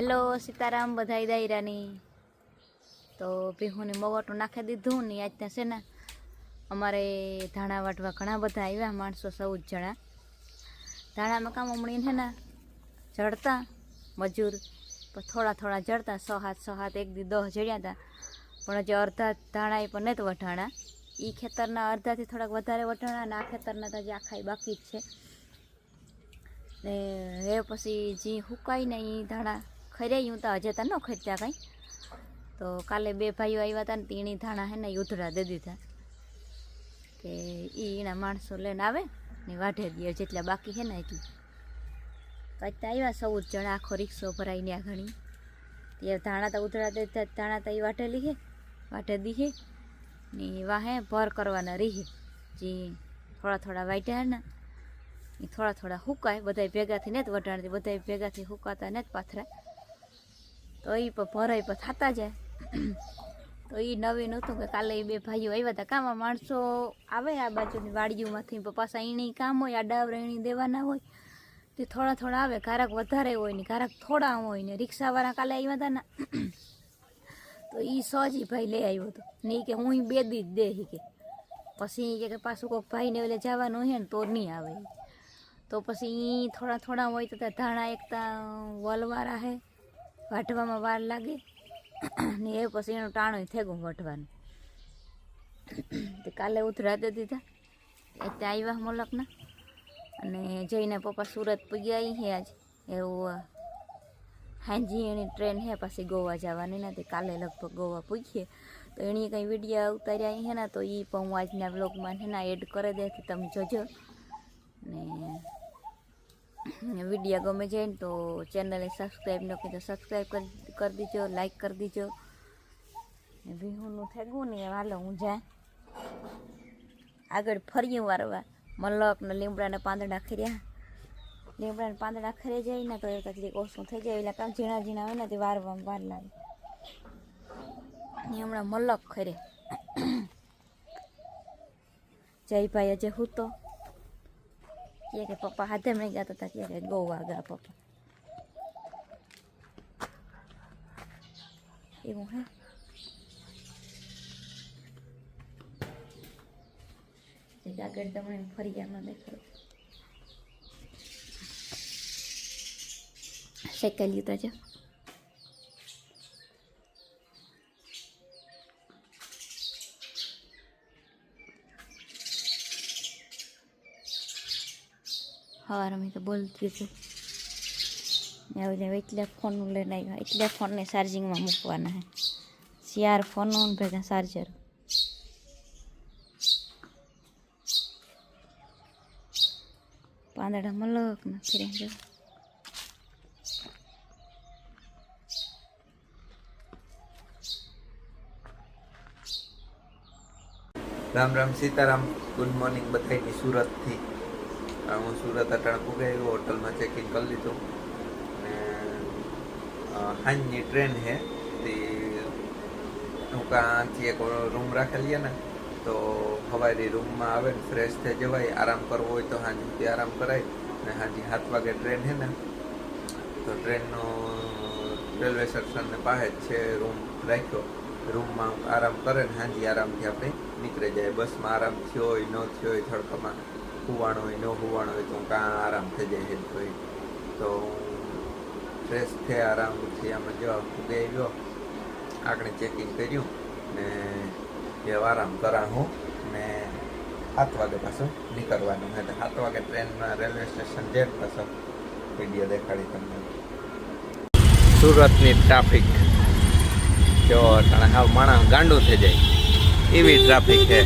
Hello, Sitaram, બધાય દાયરાની. તો ભીહુને મવાટું નાખી દીધું ને આજ ત્યાં છે ને, અમારે ધાણા વાટવા ઘણા બધા આવ્યા, માણસો ચૌદ જણા. ધાણામાં કામ હમણાં છે ને જડતા મજૂર થોડા થોડા જડતા સો હાથ સો હાથ એક દી દહ જડ્યા હતા. પણ હજી અડધા ધાણા એ પણ નથી વઢાણા. એ ખેતરના અડધાથી થોડાક વધારે વઢાણા અને આ ખેતરના તો હજી આખા બાકી જ છે. ને એ પછી જે હુકાય ને એ ધાણા ખર્યા હું તો હજે તો ન ખર્યા કાંઈ. તો કાલે બે ભાઈઓ આવ્યા હતા ને તીણી ધાણા હે ને યુધડા દે દીધા. કે એ એના માણસો લઈને આવે ને વાઢે દે, જેટલા બાકી છે ને એટલું. તો આવ્યા ચૌદ જણા, આખો રિક્ષો ભરાઈને આ ઘણી. તે ધાણા તો ઉધડા દે ધાણા તો એ વાટેલી છે વાટે દીહે ને વાહે ભર કરવાના રહી. જે થોડા થોડા વાટ્યા ને એ થોડા થોડા હુકાય બધા ભેગાથી ને જ વઢાણતી બધા ભેગાથી હુકાતા ને જ પાથરા. તો એ પણ ભરાય પણ થતા જાય. તો એ નવીન હતું કે કાલે એ બે ભાઈઓ આવ્યા હતા કામમાં માણસો આવે આ બાજુની વાડીઓમાંથી પાછા એણે કામ હોય, આ ડાવર એણી દેવાના હોય. તે થોડા થોડા આવે કારક વધારે હોય ને કારક થોડા હોય ને રિક્ષાવાળા કાલે આવ્યા હતા ને. તો એ સોજી ભાઈ લઈ આવ્યો હતો. ને કે હું બે દી જ દે કે. પછી એ કે પાછું કોઈક ભાઈને ઓલે જવાનું હોય ને તો નહીં આવે. તો પછી એ થોડા થોડા હોય તો ધાણા એકતા, વલવારા હે. વાઢવામાં વાર લાગે ને એ પછી એનું ટાણું થેગું વટવાનું તે કાલે ઉતરા દે દીધા. એટલે આવ્યા મોલકના. અને જઈને પપ્પા સુરત પૂગ્યા હે આજ. એવું હાંજી એની ટ્રેન હે, પાછી ગોવા જવાની નથી. કાલે લગભગ ગોવા પૂછીએ તો એણે કંઈ વીડિયો ઉતાર્યા હે ને, તો એ પણ હું આજના બ્લોગમાં છે ને, એડ કરી દે કે તમે જોજો. ને વીડિયો ગમે ને તો ચેનલને સબસ્ક્રાઈબ ન કરી તો સબસ્ક્રાઈબ કરી દીજો લાઈક કરી દીજો. વિહુનું થઈ ગયું ને હાલો હું જા. આગળ ફર્યું વારવા. મલક ને લીમડાને પાંદડા ખર્યા. લીમડાને પાંદડા ખરી જાય ને તો એ ઓછું થઈ જાય. એટલે કામ ઝીણા ઝીણા હોય ને તે વારવામાં વાર લાગે. હમણાં મલક ખરે જયભાઈ આજે હું તો. કે પપ્પા હાથે મેં ગયા હતા ત્યારે ગોવા ગયા પપ્પા એવું હે આગળ તમને ફરિયામાં દેખાડું શેકેલી તો જો અમે તો બોલતી હતી. હવે એટલે ફોનનું લઈને આવ્યા. એટલે ફોનને ચાર્જિંગમાં મૂકવાના હે ચાર ફોન ભેગા ચાર્જર પાંદડા મલક ના ફર્યા રામ રામ સીતારામ. ગુડ મોર્નિંગ બધાની સુરતથી. હું સુરત અટાણે પુગાવ્યો હોટલમાં ચેકિંગ કરી લીધું. ને હાંજની ટ્રેન હે તે હું કાંથી એક રૂમ રાખેલી ને, તો સવારે રૂમમાં આવે ને ફ્રેશ થઈ જવાય, આરામ કરવો હોય તો હાંજ સુધી આરામ કરાય, ને હાજી સાત વાગે ટ્રેન છે ને, તો ટ્રેનનો રેલવે સ્ટેશનને પાસે જ છે રૂમ રાખ્યો. રૂમમાં આરામ કરે ને, હાજી આરામથી આપણે નીકળી જાય. બસમાં આરામ થયો હોય, ન થયો હોય, થડકામાં. હુવાણો હોય, ન હુવાણ હોય તો કાં આરામ થઈ જાય તો ઈ. તો ફ્રેશ થયા આરામથી આમાં જો ફૂગે ગયો આગળ ચેકિંગ કર્યું ને જે આરામ કરા હું ને સાત વાગે પાછું નીકળવાનું એટલે સાત વાગે ટ્રેનમાં રેલવે સ્ટેશન જેમ પાછો. વીડિયો દેખાડી તમને. સુરતની ટ્રાફિક જો તણે હાવ માણસ ગાંડું થઈ જાય. એવી ટ્રાફિક છે.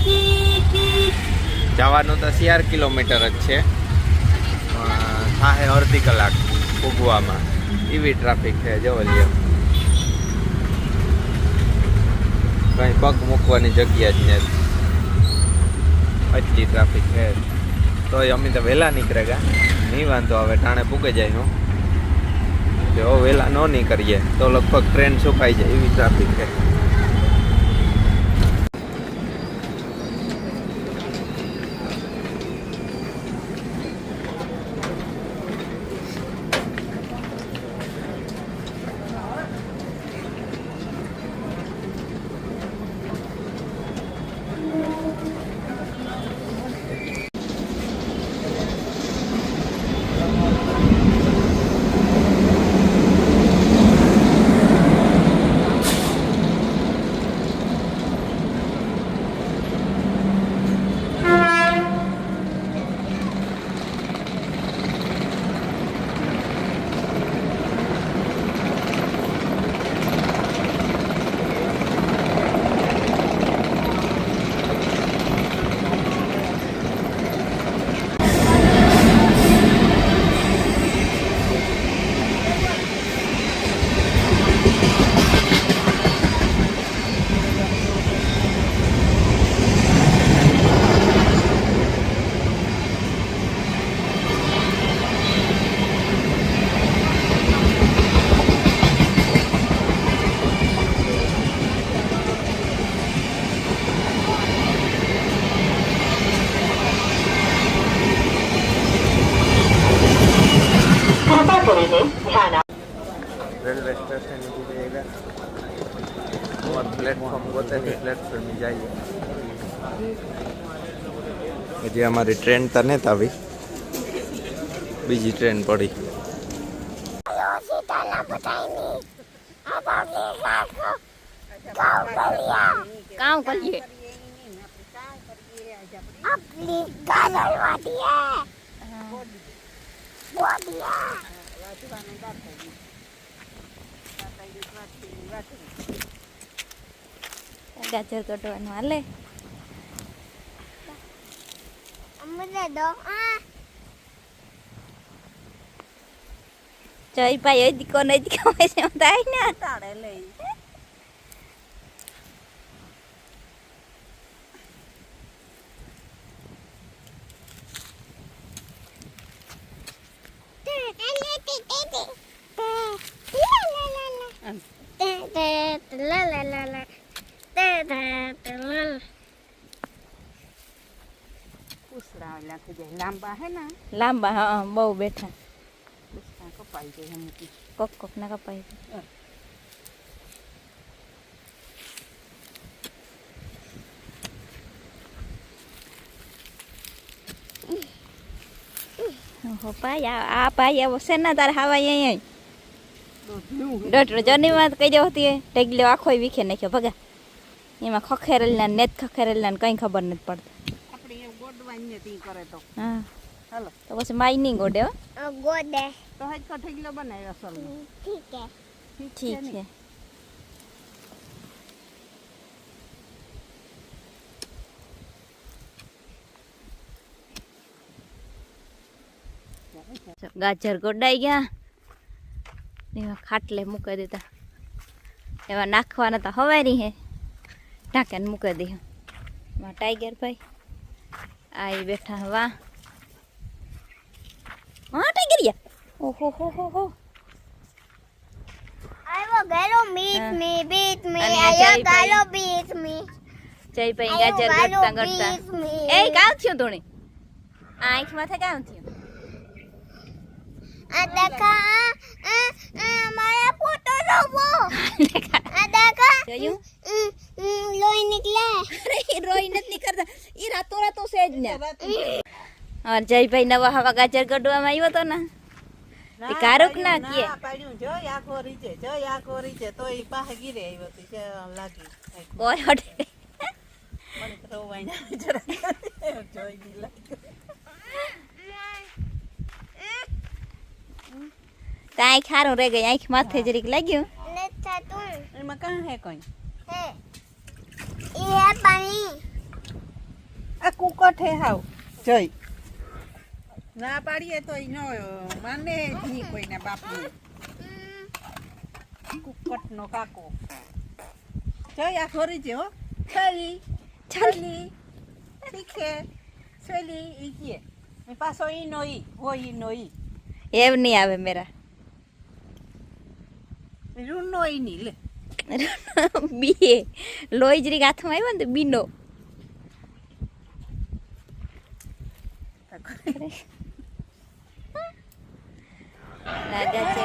જવાનું તો ચાર કિલોમીટર જ છે. થાય અડધી કલાક ઉગવામાં. એવી ટ્રાફિક છે જો લ્યો. કઈ પગ મૂકવાની જગ્યા જ નથી. એટલી ટ્રાફિક છે. તોય અમે તો વહેલા નીકળે ગયા નહીં વાંધો, હવે ટાણે પૂગે જાય હું. જો, વહેલા ન નીકળીએ, તો લગભગ ટ્રેન સુકાઈ જાય એવી ટ્રાફિક છે. રેલવે સ્ટેશન પ્લેટફોર્મ ગોતેની પ્લેટફોર્મ જઈએ હજી અમારી ટ્રેન તો નથી આવી બીજી ટ્રેન પડી કામ કરીએ આપલી ગાલવાડી હે બોડિયા ગાજર કટવાનું હાલે અમને દો આ જઈ ભાઈ એ દીકો નહીં દીકો છે એમ થાય ને તાળે લઈ તે જાય લાંબા, હે બહુ બેઠા. કપાઈ જાય કોક કોક ઓહો ભાઈ આ ભાઈ આવો. છે ને તારે હવા અહીંયા? ડોટર જની વાત કહી દો હતી ટેગલો આખો વીખે નાખ્યો ભગા. એમાં ખખેરેલના ને નેત ખખેરેલના ને કંઈ ખબર નથી પડતી. આપણે એ ગોડવાની નથી કરે તો. હા. હાલો. તો પછી માઇનિંગ નહીં ગોડે હો તો હજ કઠેગલો બનાવ્યો અસલ ઠીક. છે ઠીક છે? ગાજર ગોડાઈ ગયા. એવા ખાટલે મૂકી દીધા. એવા નાખવાના તો હવારી હે. ઢાંકીને મૂકી દે એમાં ટાઈગર ભાઈ આ ઈ બેઠા વાહ. હા ટાઈગર ગયા ઓહો હો હો હો. આવો ગેલો મીટ હા. મી બીટ મી અને આ આયો જય ગાલો ભાઈ. બીટ મી. જય ભાઈ આયો ગાજર ગાલો ગડતા ગડતા. બીટ મી. એ કામ થયું તોણે આંખ માથે કામ થયું. જયભાઈ નવા હવા ગાજર ગડવામાં આવ્યો તો ને? તે કારુક ના પાડ્યું. જો આ કોરી છે જો આ કોરી છે તો એ પાસે ગીરે આવ્યો તો છે લાગી. કોઈ હટે. મને તો જાય જરા જોઈ નહીં લાગે. તો આંખ સારું રહી ગઈ આંખ માથે જરીક લાગ્યું. એમાં કાં હે કોઈ? હે. એ હે પાણી. આ કુકટ હે હાવ. જઈ ના પાડીએ તો ઈ નો માને નહીં કોઈના બાપને કુકટ નો કાકો. જઈ આ ખોરી છે હો. છેલી છેલી. શીખે છેલી ઈ કે. પાછો ઈ નો ઈ હો ઈ નો ઈ. એમ નહીં આવે મેરા. રૂન નો ની લે. બી લોહી જરીક હાથમાં આવ્યો ને તો બીનો. રાજા છે.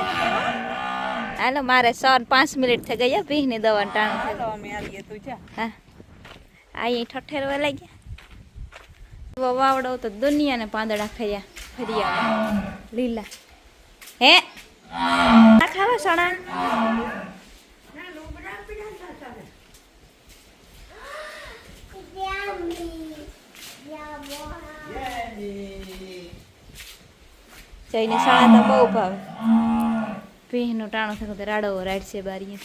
હાલો મારે સર પાંચ મિનિટ થઈ ગઈ ભીની દવા ટાણું. થઈ અમે આવીએ તું જા. હા. અહીં ઠઠેરવા લાગ્યા. વાવડો તો દુનિયાને પાંદડા ફર્યા ફરિયા. લીલા. ખાવા સણા જઈને સણા તો બહુ ભાવે. ભીનું ટાણું થયું રાડો રાડશે બારીએ.